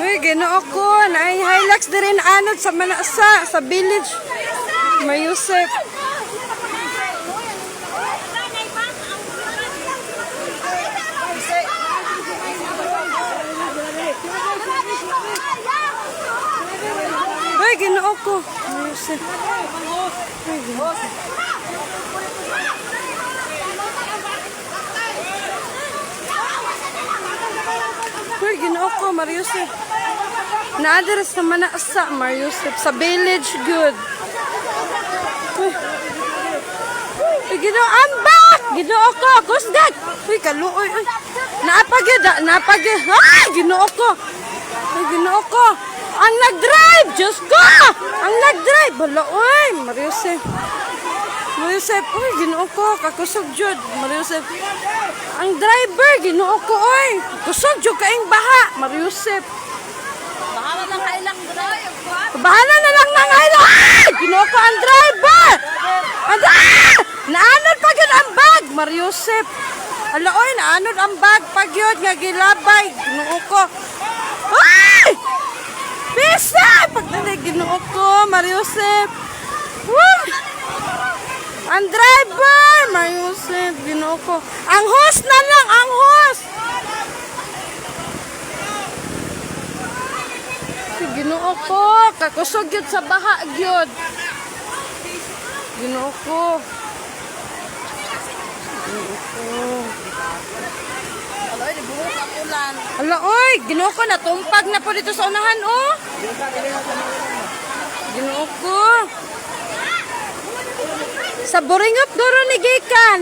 Uy, ginoo ko. Naay Hilux na rin anod sa Manasa, sa village. May Yusef. Uy, ginoo ko. May Yusef. Uy, ginoo. Ginoo ko, Mariusef. Naadres sa Manasa, Mariusef. Sa village, good. Uy, ginoo, ambak! Ginoo ko, kusgat! Uy, kaluoy. Uy, naapagid, ah, naapagid. Ay, ginoo ko. Uy, ginoo ko. Ang nag-drive, Diyos ko! Ang nag-drive. Hala, uy, Mariusef. Mariusef, uy, ginoo ko, kakusog jud, Mariusef. Ang driver, ginoo ko, oy. Kusog jud kaing baha, Mariusef. Bahala ng kailang bro. Bahala na lang nang haylo. Ay, ginoo ko ang driver. Ang ah! Naanod pa gyud ang bag, Mariusef. Ala, oy, naanod ang bag pag yun, nga gilabay, ginoo ko. Ay! Pisa! Pagdali, ginoo ko, Mariusef. Woo! Ang driver, Mariusef, ginoo ko. Ang host na lang, ang host. Ginoo ko, kakusog yun sa baha gyud. Ginoo ko. Ginoo ko. Aloy, di buhok ang ulan. Ala, oy, ginoo natumpag na po dito sa unahan, oh. Ginoo ko. Sa buringot guro ni Gikan.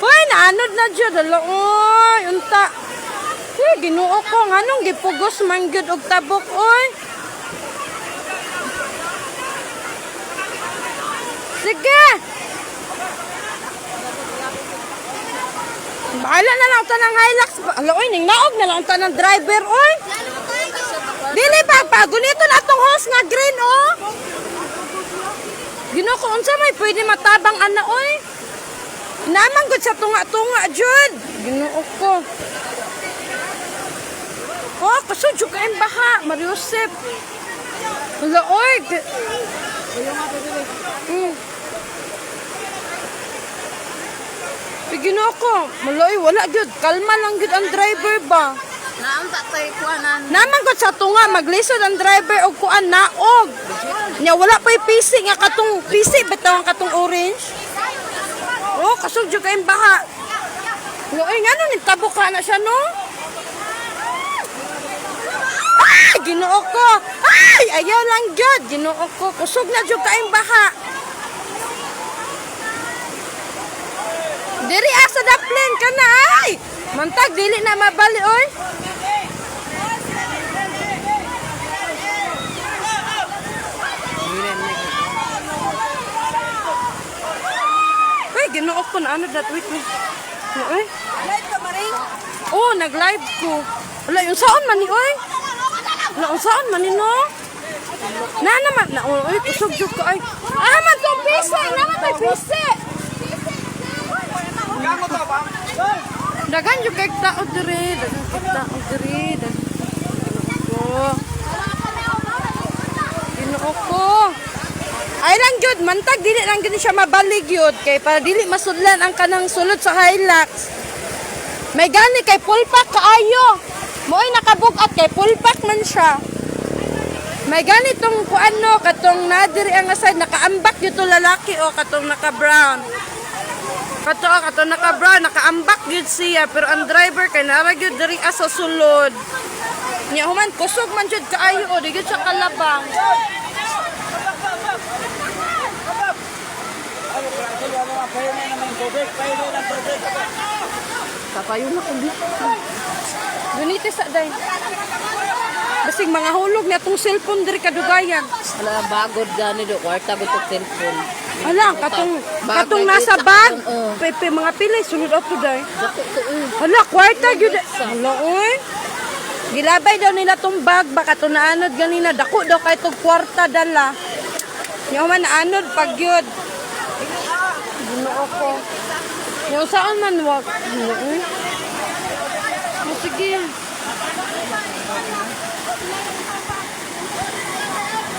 Hoy, naanod na dyan. Ala, oy, unta. Uy, ginoo ko, nganong gipugos man gyud og tabok, oy. Sige. Bahala na lang tanang Hilux. Ala, oy, ning naog na lang tanang driver, oy. Dili pa, pagunito na tong host nga green, oh. Ginoo unsa may pwede matabang ana, oy. Naman sa tunga-tunga, jud. Ginoo ko. Oh, kasudyo ka yung baha, Mariusep. Wala, oy. Mm. Ginoo ko, maloy, wala jud. Kalma lang jud ang driver ba. Naam tatay kuanan. Naman ko sa tunga, maglisod ang driver og kuan naog. Nya wala pa PC nga katong PC bitaw ang katong orange. Oh, kasugyo kayong baha. No, ay nga nung tabok ka na siya, no? Ay, ginoo ko. Ay, ayaw lang jud. Ginoo ko. Kusog na jud kayong baha. Diri asa daplin ka na, ay! Mantag, dili na mabali, oy. Ay, ginoo ko na ano that wait me. Ay. Live ka maring. Oh, nag-live ko. Wala, yung saan man ni, oy? Wala, yung saan man ni, no? Na naman, na, oy, kusog jud ko, ay. Ah, man tong pise, naman may pise. Dagan jud kay tao dire, dagan kay tao dire, dagan ko. Ginoo ko. Ay lang jud, mantag dili lang gini siya mabalig yun kay para dili masudlan ang kanang sulod sa Hilux. May gani kay pulpak kaayo. Mo'y nakabugat kay pulpak man siya. May gani tong kuano katong nadiri ang aside nakaambak yun to lalaki o katong naka brown. Kato katong naka brown nakaambak yun siya pero ang driver kay nara gyud diri asa sulod. Nya human kusog man jud kaayo o di gyud siya kalabang. Kapayo na ko di. Dunite sa day. Basig mga hulog na tong cellphone diri kadugayan. Wala bagod gani do kwarta go to cellphone. Hala, katong katong na nasa bag. Pepe mga pilay sunod ato day. To eh. Kwarta gyud. Hala, oy. Gilabay daw nila tong bag baka to naanod ganina dako daw kay tong kwarta dala. Yung man naanod pag yun. Ginoo ko. Yung saan man wag. Ginoo. Oh, sige.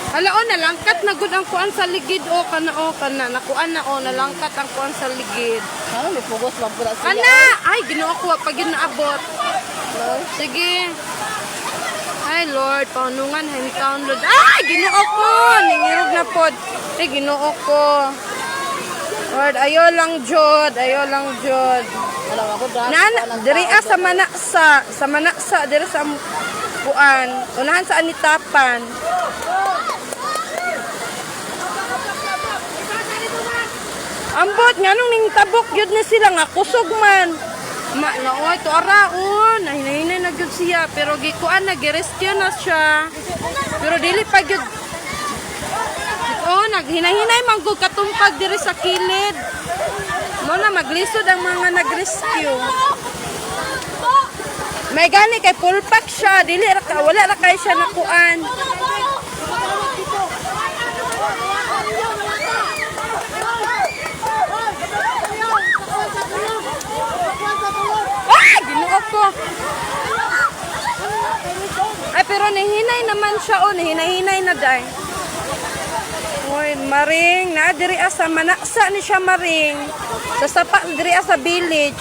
Hala o, nalangkat na gud ang kuan sa ligid o kana o kana nakuan na o nalangkat ang kuan sa ligid. Ano, may pugos lang po na siya. Ana, ay ginoo ko pag yun naabot. Sige. Ay Lord, paunungan hometown Lord. Ay, ginoo ko, ningirog na pod. Ay, ginoo ko. Lord, ayo lang jud, ayo lang jud. Nana, diri ah, sa manaksa, sa manaksa diri sa kuan. Unahan sa anitapan. Ambot nga nung ning tabok yun na sila nga kusog man. Ma na oy to araon, hinahinay na gyud siya pero gikuan na girescue na siya. Pero dili pa gyud Oh, naghinahinay man gud katumpag diri sa kilid. Mo na maglisod ang mga nag-rescue. May gani kay full siya, dili ra wala ra kay siya nakuan. Ah, ginuot ko. Ay, pero nihinay naman siya, oh, nihinay-hinay na day. Maring, na diri ah sa manaksa ni siya maring. Sa sapa diri ah sa village.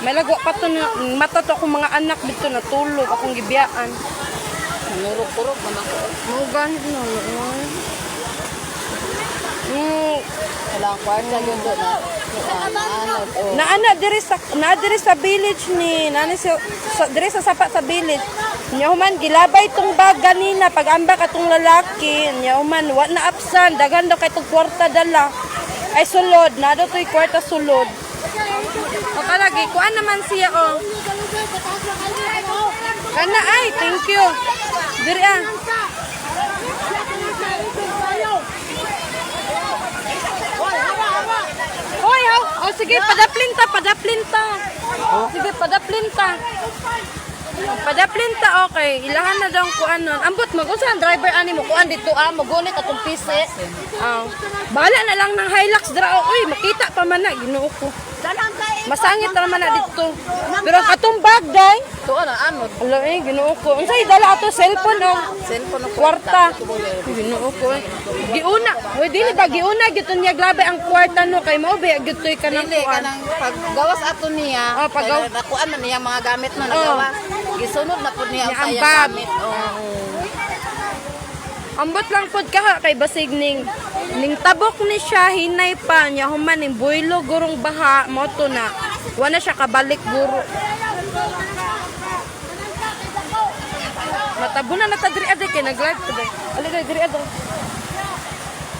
May lagwa pa to na mata to akong mga anak dito na tulog akong gibiyaan. Nurog-kurog man ako. Mo ganit no. Mm, Wala ang kwarta yun doon na. Na ana diri sa na diri sa village ni nani sa, sa diri sa sapa sa village. Nya human gilabay tong bag ganina pag ambak atong lalaki. Nya human wa na apsan daghan daw kay tong kwarta dala. Ay sulod na daw toy kwarta sulod. O kalagi kuan naman siya oh. Kana ay thank you. Diri ah. Hoy. Oh, sige, padaplin ta, padaplin ta. Sige, padaplin ta. Padaplin ta, okay. Ilahan na daw kuan nun. Ambot, mag-usa ang driver ani mo. Kuan dito, ah. Magunit atong pise. Ah. Bahala na lang ng Hilux dra. Uy, makita pa man na. Ginoo ko. Masangit na naman na dito. Pero atong bag, day. Ito, ano, ano. Ala eh, ginoo ko. Unsay dala ato cellphone oh. Cellphone ng Kwarta. Ginoo ko. eh. Giuna. Uy, dili ba giuna gyud niya grabe ang kwarta no kay mao ba gyud toy kanang kuan. kanang paggawas ato niya. Oh, paggaw- kaya Nakuan na niya mga gamit na nagawas. Gisunod na po niya ang sayang gamit. Oh. Ambot lang pod ka kay basig ning ning tabok ni siya hinay pa niya human ning builo gurong baha mo to na. Wala siya kabalik guro. Matabo na na ta diri aday kay nag-live to day. Ali day diri aday.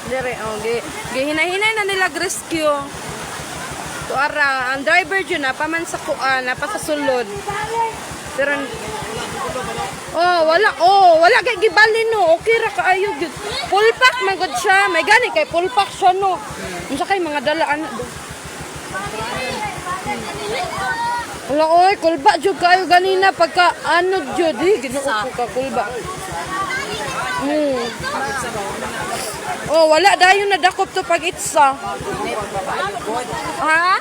Diri oh gi gihinay-hinay na nila rescue. To ara ang driver jud na paman sa kuan na pa sa sulod. Pero Oh, wala. Oh, wala kay gibali no. Okay ra kaayo gyud. Full pack man gud siya. May gani kay full pack siya no. Unsa kay mga dalaan do. Wala oy, kulba jud kayo ganina pagka ano jud eh, ginoo ko ka kulba. Hmm. Oh, wala dayon na dakop to pag itsa. Ha?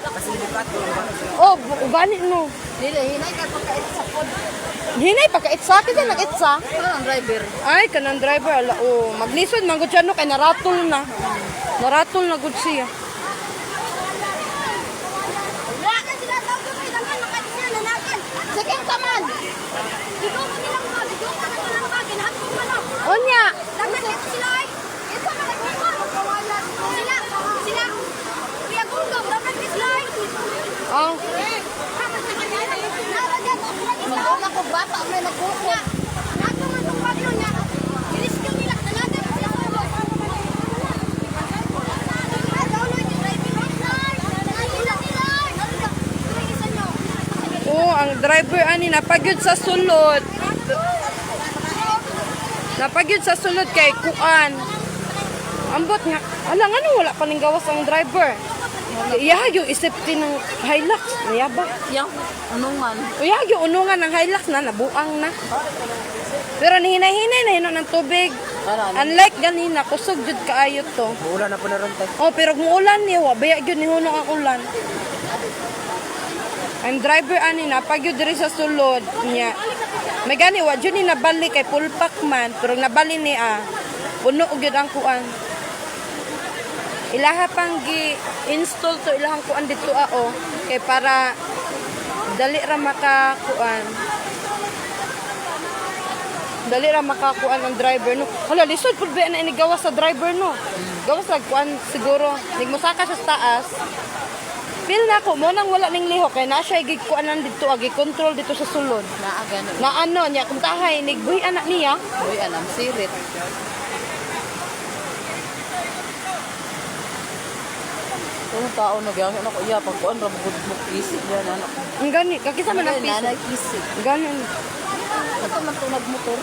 Oh, gani no. Dili, hinay ka pagkait sa pod. Hinay pagka itsa kita nag itsa. Ano ang driver? Ay, kanang driver, ala, oh, maglisod, manggod siya, no, kay naratol na. Naratol na gud siya. Sige, taman! Onya, oh, oh, ang driver, ani, napagyod sa sulod. Napagyod sa sulod kay Kuan. Ambot nga, ala nga wala pa ning gawas ang driver. Iya, yung isip din ng Hilux. Iya ba? Yang, unungan. Uya, yung unungan ng Hilux na, nabuang na. Pero nihinay-hinay na hinon ng tubig. Ano, Unlike ganina, kusog jud kaayo to. Ulan na po na ron tayo. Oh, pero kung ulan ni wa baya gyud ni hunong ang ulan. Ang driver ani na pag yun diri sa sulod niya. May gani wa jud ni nabalik kay pulpak man pero nabali ni ah. Puno og yun ang kuan. Ilaha pang gi install to ilahang kuan dito ah oh. Kay para dali ra maka kuan. Dali ra makakuan ang driver no. Hala lisod pud ba na ini gawas sa driver no. Gawas sa kuan siguro. Nigmusaka siya sa taas. Feel na ko mo nang wala ning lihok kay na siya gig kuanan dito agi control dito sa sulod. Naa gani. Na ano niya kung tahay nigbuhi anak niya. Uy, alam, sirit. Kung tao na gano'n ako, iya, pag kuan, rabod mo, kisik yan, anak. Ang gani kakisa man ang piso. nanay, kisik. Gani. Ito man ito nagmotor.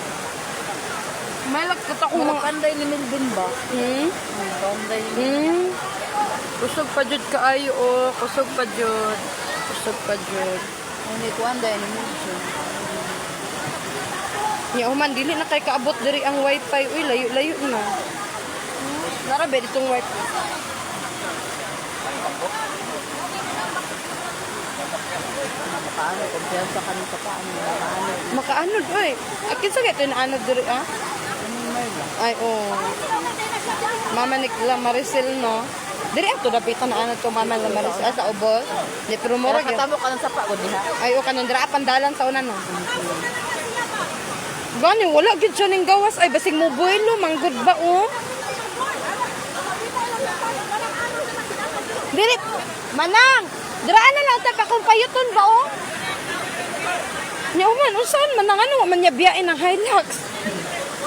May lagkata ko Mga mga panday ni Melvin ba? Hmm. Mga panday ni Hmm. Kusog pa jud kaayo o kusog pa jud. Kusog pa jud. Ano ito, anday ni Melvin. Nya human dili na kay kaabot diri ang wifi. Uy, layo-layo na. Nara ba ditong wifi? Makaano, kumpiyansa ka ng kapaan. Makaano. Makaanod oy. Akin sa gito na anod diri ah. Ay oh. Mama ni La Maricel no. Diri ato dapitan na anod to mama La Maricel ah, sa ubos. Ni pero mura gyud. katamo ka ng sapa ko diha. Ay o kanang dira pandalan sa una no. Gani wala gyud siya ning gawas ay basig mo buhilo manggod ba oh. Diri manang Diraan na lang ta pa kung payuton ba oh. Nya man usan man nang ano man niya biyain ng Hilux.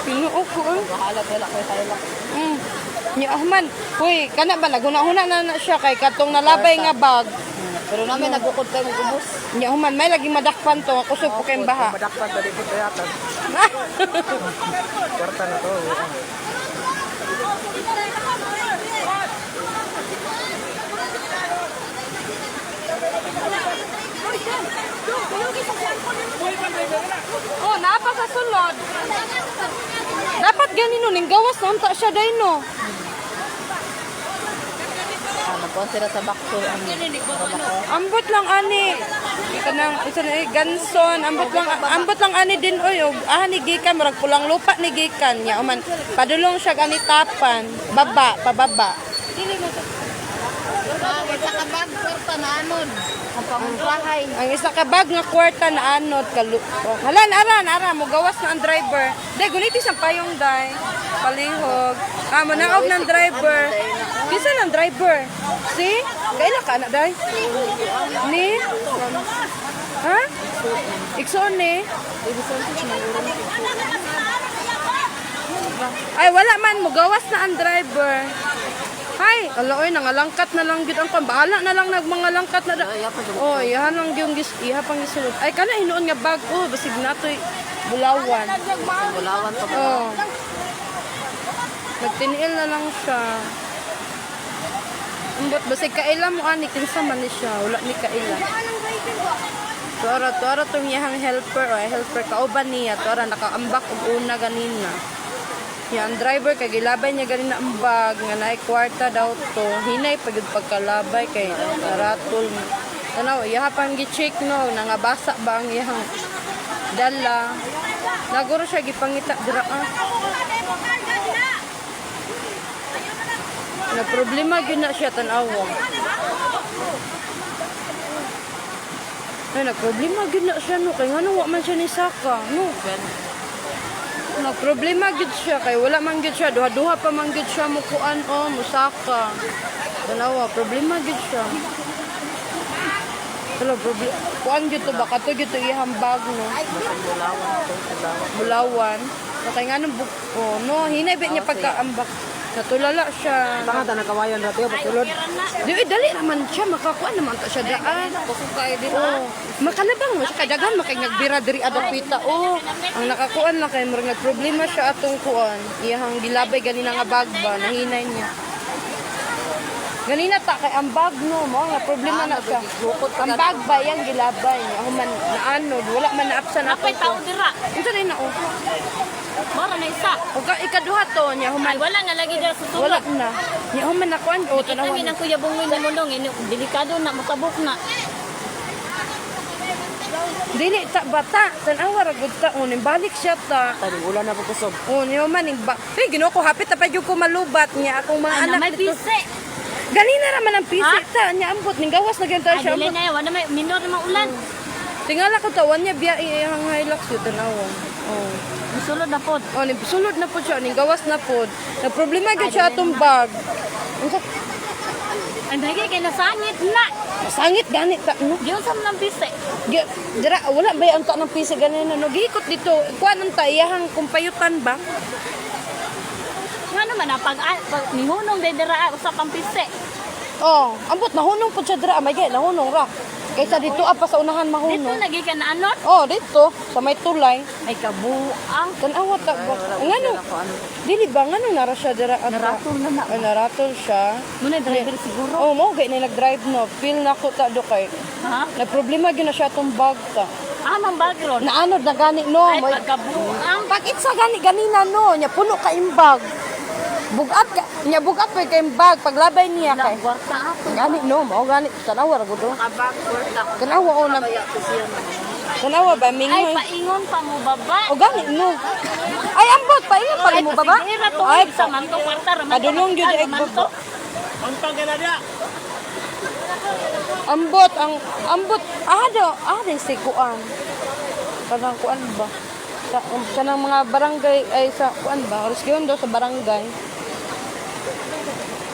Pinuo ko oh. Bahala wala ko hilak. Mm. Nya man, huy, kana ba naguna-huna na na siya kay katong nalabay nga bag. Pero namin nagukod tayo ng kubos. Nya man may lagi madakpan to, kusog ko kay baha. Madakpan tadi ko yata. Kwarta na to. Oh, napa sa sulod. Dapat ganino ning gawas na unta siya dai no. Ah, nagkuhan sila sa bakso. Trabaho. Ambot lang ani. Kanang isa na ganson, ambot lang ambot lang ani din oy og ah ni gikan murag pulang lupa ni gikan nya man padulong siya gani tapan, baba, pababa. Ah, isa ka bag, kwarta na. Ang isa ka bag nga kwarta na anod kalu. Oh, halan aran ara mo gawas na ang driver. Dai guniti sa payong dai. Palihog. Ah, manaog ng driver. Kisa ng driver? Si? Kaila ka na dai? Ni? Ha? Ikson ni? Ay, wala man. Mugawas na ang driver. Hay, ala oy nangalangkat na lang gyud ang. Bahala na lang nag mga langkat na da. Oh, iha lang yung gis iha pang gisulod. Ay kana hinuon nga bag oh, basig natoy bulawan. Bulawan pa ba? Oh. Nagtiniil na lang siya. Ambot basig kaila mo ani kinsa man ni siya, wala ni kaila. Tora, tora tong iyang helper, o helper kauban niya, tora nakaambak og una ganina. Yan, driver, kay gilabay niya ganina ang bag, nga naay kwarta daw to. Hinay pagid pagkalabay kay ratol. Tanaw, iyaha pang gi-check no, nangabasa ba ang iyang dala. Naguro siya gipangita dira ah. Na problema gyud na siya tanawa. Ay, nagproblema gyud na siya no kay ngano wa man siya ni saka no. Nagproblema gid siya kay wala man gid siya duha-duha pa man gid siya mukuan o musaka. Dalawa problema gid siya. Hello, problem. Kuan gid to baka to gid to iyang bag no. Bulawan bulawan. Bulawan. So, kay nga nung buk- oh, no, hinay ba niya pagkaambak. Natulala siya. Tanga ta nakawayan ra tiyo patulod. Di, eh, dali naman siya, makakuan naman ta siya daan. Kusukay din. Oh, makalabang mo siya kadagan makay nagbira diri adapita. Oh, ang nakakuan lang kay murag nagproblema siya atong kuan. Iyang gilabay ganina nga bag ba nahinay niya. Ganina ta kay ang bag no mo nga problema na siya. Ang bag ba yang gilabay niya human naanod wala man naapsan ato. Apay tao dira. Unsa na na oh. Mara na isa. O ka ikaduha to niya Ay, human wala na lagi dira sa wala sulod. na. Niya human na kuan o Kita tanawan. min ang kuya bungoy ni Mulong. ini- Delikado na, matabok na. Dili ta bata, tanawa ra gud ta unin balik siya ta. Tadi ulan na po kusog. Oh, niyo man ning ba. Hey, Ginoo ko hapit ta pa jud ko malubat niya akong mga anak may dito. pise. Ganina ra man ang pisi ta nya ambot ning gawas na gyud ta siya. dili na. Wala may minor na ulan. Tingala ko tawan niya biya iyang hilux yun tanawa. Oh. Sulod na po. Oh, ni sulod na po siya, ning gawas na po. Na problema gyud siya atong bag. Unsa Ay, bagay kay nasangit na. sangit gani ta no? Diyon sa mga pise. Dira wala ba ang ta ng pisi ganina no? Giikot dito. Kuan ang ta iyahang kumpayutan ba? Nga naman, ah, pag, ah, pag nihunong de dira usap ang pise. Oh, ambot nahunong po siya dira, may gay nahunong ra. Kaysa dito apa sa unahan Dito mahunong. lagi ka na anot. Oh, dito sa may tulay. Ay, kabuang. Tanawa ta ba? Ngano? Dili ba ngano nara siya dira at Naratol na na. Ay, naratol siya. Muna driver siguro. Oh, mo gay na nag-drive no. Feel na ko ta do kay. Ha? Na problema gyud na siya tong bag ta. Ah, mang background. Naanod na gani no. Ay, May- pagkabuang. Pag itsa gani ganina no, nya puno ka imbag. Bugat ka, nya bugat pa kay imbag paglabay niya kay. Ako. Gani no, mao gani tanawa ra gud. oh. Naka-backward ako. Tanawa o na. Tanawa ba Ay, mingoy? paingon pa mo baba. O gani no. Ay ambot pa ingon pa mo baba. Ay Sa manto kwarta. to, Padulong gyud ay manto. baba. Ambot ang ambot ah do ah din si kuan. Kanang kuan ba? Sa kanang mga barangay ay sa kuan ba? Rescue do sa barangay.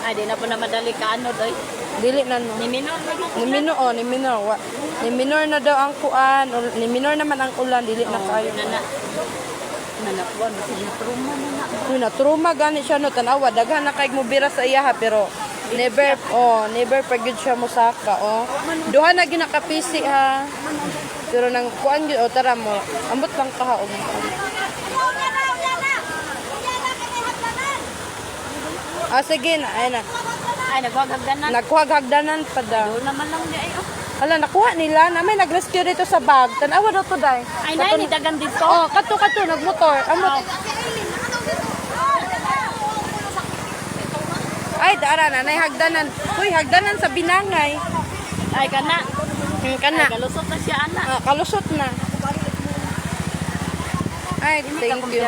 Ay, di na po na madali ka ano, doy. Dili na no. Ni minor lagi. Ni minor oh, ni minor wa. Ni minor na daw ang kuan, o, ni minor naman ang ulan dili na kayo. Nana. Nana po, ano siya truma na na. Uy, naturuma gani siya no tanawa daghan na kay mo bira sa iya ha pero never oh never pagid siya mo saka oh duha na ginakapisi ha pero nang kuan gyud oh tara mo ambot lang ka ha og Ah, sige na, ay na. Ay, nagwagagdanan. Nakuha hagdanan pa daw. Doon naman lang di ay. oh. Hala, nakuha nila na may nag-rescue dito sa bag. Tanawa daw to, day. Ay, nay, ni dagan dito. Oh, kato kato nagmotor. Amot. Ay, dara na nay hagdanan. Uy, hagdanan sa binangay. Ay, kana. Hmm, Ay, kana. galusot na siya, ana. Ah, kalusot na. Ay, thank you.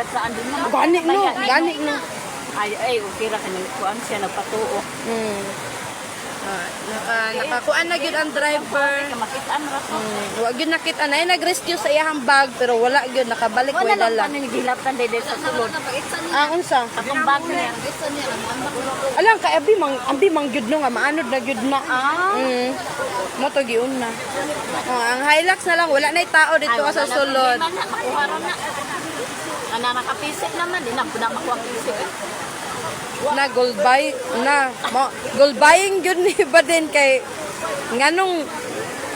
Gani no, gani no. Ay, ay, okay ra kanang kuan siya nagpatuo. Hmm. Ah, naka nakakuan na gyud ang driver. Ka makitaan ra to. Hmm, wa gyud nakita na nag-rescue sa iyang bag pero wala gyud nakabalik Wala wala lang ni gilaptan dede sa sulod. Ah, unsa? Atong bag niya. Alam ka abi mang abi mang gyud no nga maanod na gyud na. Ah. Mm. Mo to giun na. Oh, ang Hilux na lang wala nay tao dito Ay, sa wala sulod. na, Ana nakapisik naman, di na po na makuha pisik. Na gold buy na. Mo, gold buying gyud ni ba din kay nganong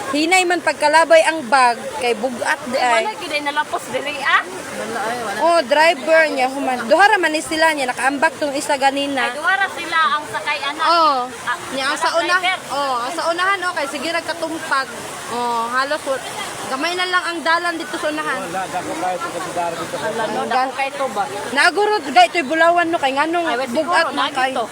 hinay man pagkalabay ang bag kay bugat di ay. Wala gyud ay nalapos diri ah. Wala ay, wala. Oh, driver niya human. Duha ra man ni sila niya nakaambak tong isa Ay ganina. duwara sila ang sakay ana. Oh, Ah, niya ang sa una. Oh, ang sa unahan okay, sige nagkatumpag. Oh, halos gamay na lang ang dalan dito sa unahan. Ala no, dako kay to ba? Nagurot gay toy bulawan no kay nganong bugat man na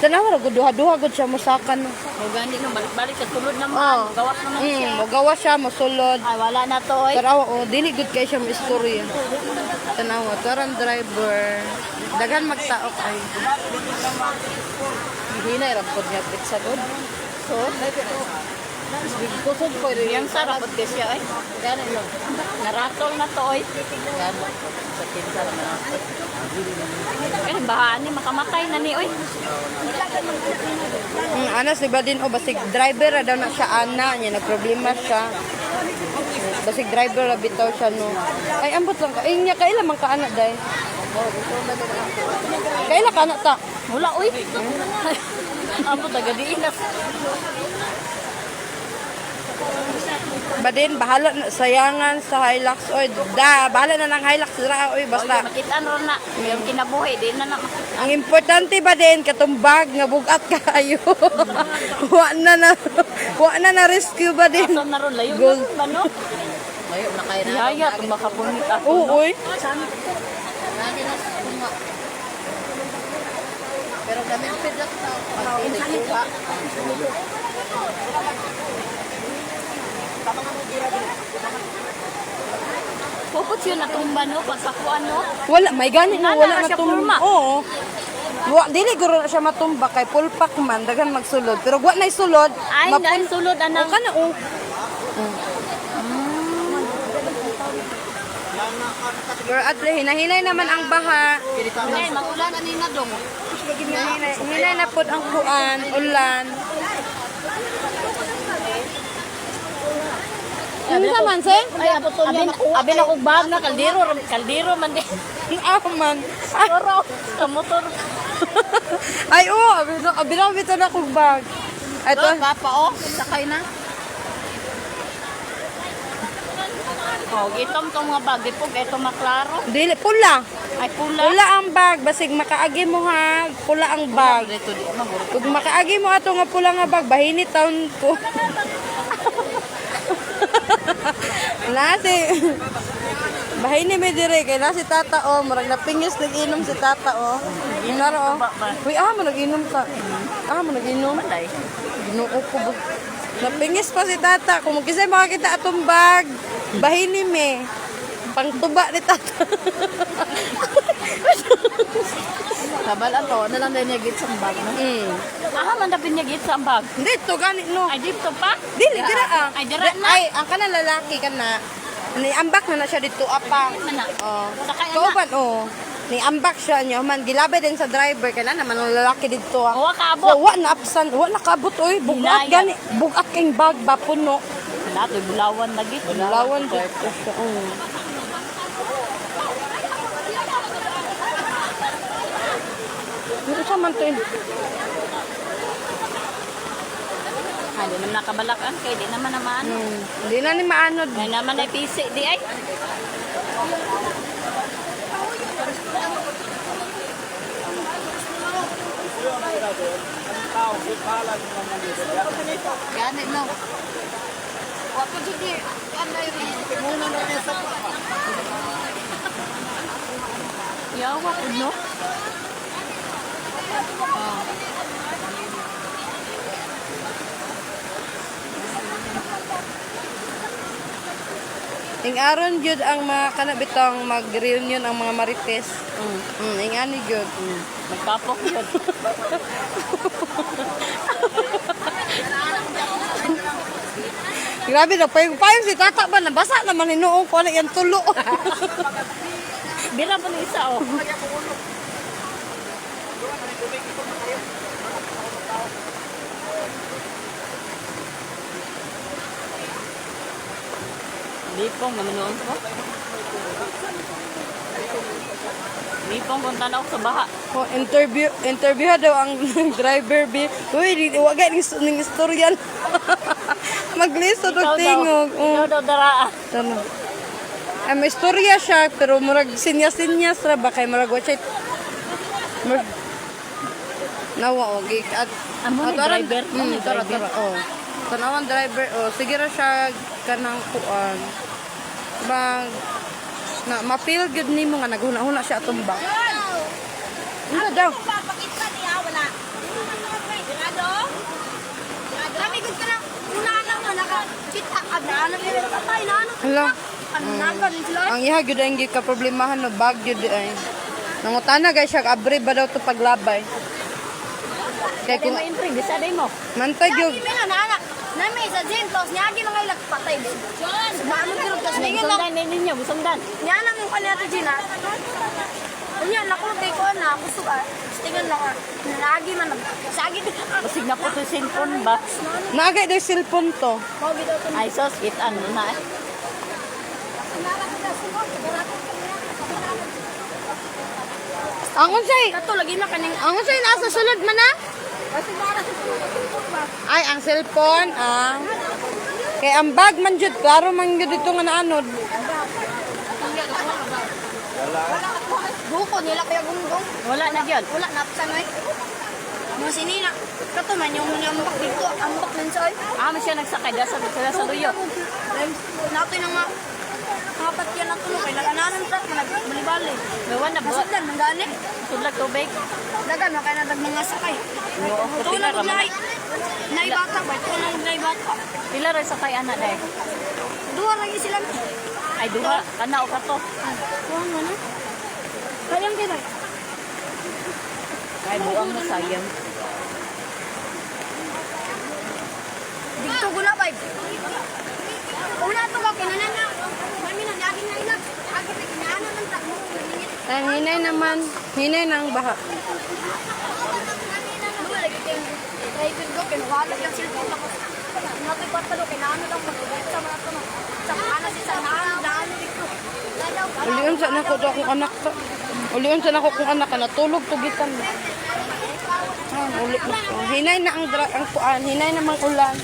Tanawa ra gud duha-duha gud siya mosakan no. O gani no, balik-balik sa sulod Oh. naman. Gawas naman siya. Mm, mogawa siya mosulod. Ay wala na to oy. Tarawa oh, dili gud kay siya mo istorya. Tanawa, taran driver. Daghan magtao kay. Hinay ra pud niya pit sa good. So, kusog ko rin. Yang sarap kay siya ay. Gani no. Naratol na to oy. Gano. Sa kinsa naman ako. Ay bahaan ni makamatay na ni oy. Mm, ana si Badin o basig driver ra daw na siya ana niya nagproblema siya. Basig driver ra bitaw siya no. Ay ambot lang ka. Ay nya kaila man ka ana day. Kaila ka ana ta. Wala oy. Amo taga diinas. Badin bahala na sayangan sa Hilux oy. Da, bahala na ng Hilux ra oy Basta basta. makitaan ro na. Yung kinabuhi di na na makita. Ang importante ba din katong bag nga bugat kayo. wa na na wa na na rescue ba din. Asan na ron layo na ba no? Layo na kayo na. Yaya makapunit ako. Oo, no? oy. Pero kami ang pidlak na. Pupot yun natumba no, pagkakuan no. Wala, may gani na Wala wala na na siya tum. purma. Oo. Wa, dili guro na siya matumba kay pulpak man daghan magsulod. Pero wa na isulod. Ay, dahil sulod O anang kana oh. Pero at hinahinay naman ang baha. Ay, magulan ani na dong. Hinay na pod ang kuan, ulan. Ano naman, sir? Ay, abot to niya. Abi na kog bag na kaldero, kaldero man din. Ang man. Pero sa motor. Ay, oo. Oh, abinaw bito na kong bag. Ito. Papa oh, sakay na. Oh, gitom tong mga bag, dipog eto maklaro. Dili, pula. Ay pula. Pula ang bag. Basig makaagi mo ha. Pula ang bag. Dito di. Kung makaagi mo ato nga pula nga bag, bahini taon ko. Nasi. Bahini may dire kay nasi tata o, murag napingis nag-inom si tata o. Inaro o. Uy, ah, mo nag-inom ka. Ah, mo nag-inom. Ginoo ko ba? Napingis pa si tata. Kung magkisay makakita atong bag, bahini me. Pangtuba ni tata. Kabal ato, na lang din niya git sa bag no. mm. Aha man dapin niya git sa bag. Hindi, to gani no. Ay dito pa. Dili, dira ah. Ay dira na. Ay, ang kana lalaki kana. Ni ambak na na siya dito apa. Oh. Sakay na. Kauban oh. Ni ambak siya niya man gilabay din sa driver kaya naman ang lalaki dito ah. Wa kaabot. wa na absan, wa nakabot oy. Bugat gani, bugat king bag ba puno. Lato bulawan lagi. Lawan dito. Oh. Sa man to eh. Ay, di naman nakabalakan kay di naman naman. Hmm. Hindi na ni maanod. May naman ay pisi di ay. Gani no. Wapo judi. Muna na niya sa Yawa ko no. Ing aron jud ang mga kanabitang mag-reunion ang mga marites. Mm. Mm, ing ani jud. Mm. Magkapok yun. Grabe na payong payong si tata ba nabasa naman ni noong ko na yan tulo. Bira pa ng isa oh. Lipong naman noon ko. Lipong kung tanaw sa baha. oh, interview interview daw ang driver bi. Uy, di wa gay ning istoryan. Maglisto og tingog. Ikaw Oh, daw daraa. tama. Ay, may istorya siya, pero murag sinya-sinyas ra ba kay murag it. Murag, Nawa, o, gi- at, Amo ni driver, amo Mm, ni tara, tara, oh. Tanawan driver, oh, sige ra siya kanang kuan. Bang, na, ma-feel good nimo nga naghuna-huna siya atong bag. Ano daw? Papakita niya, wala. Sigurado? Kami gud ka lang. Una lang na nakakita ka na. Ano kaya patay na ano? Rin sila? Ang iha gyud ang problemahan no bag gyud ay. Nangutana guys siya abre ba daw to paglabay. Kay Kaya kung mo entry, bisa day mo. mantag Kami gyud na anak. Nami sa Zentos, niya gi mga ilag patay. John, ano gid ka sige lang. Busundan din ninyo, busundan. Niya nang yung kanila to Gina. Unya nako kay ko na gusto ka. Tingan lang. Lagi man sagi. Basig na po sa cellphone ba? naagay daw cellphone to. Mo to. Ay sos, it ano na eh. Ang unsay? Kato lagi na kaning Ang unsay nasa sulod man na? Ay ang cellphone ah. Kay ang bag man jud klaro man jud dito nga naanod. buko nila kaya gumgong. Wala na yun. Wala na sa noy. Mo sinina. Kato man yung nyambak dito, ambak din sa. Ah, siya nagsakay dahil sa sa luyo. Nato nang mga mga pat yan ang tulog kay nagananan sa nagbali-bali. Gawan na ba? Nasudlan man gani. Tudlag tubig. Dagan na kay nagdag mga sakay. Ito pila na raman. nay. Nay bata ba? Ito na nay bata. Pila rin sa kay anak day. Duha lagi sila. Ay duha kana o kato. Duha na na. Kayang kay bay. Ay buang mo sayang. Dito guna bay. Una to ka kinanan na. Ang hinay naman. Hinay ng baha. Mag-ubit sa nako to akong anak to. Ulion sa nako kung anak ka natulog tugitan. Ah, uli na. Hinay na ang ang kuan, hinay namang ulan.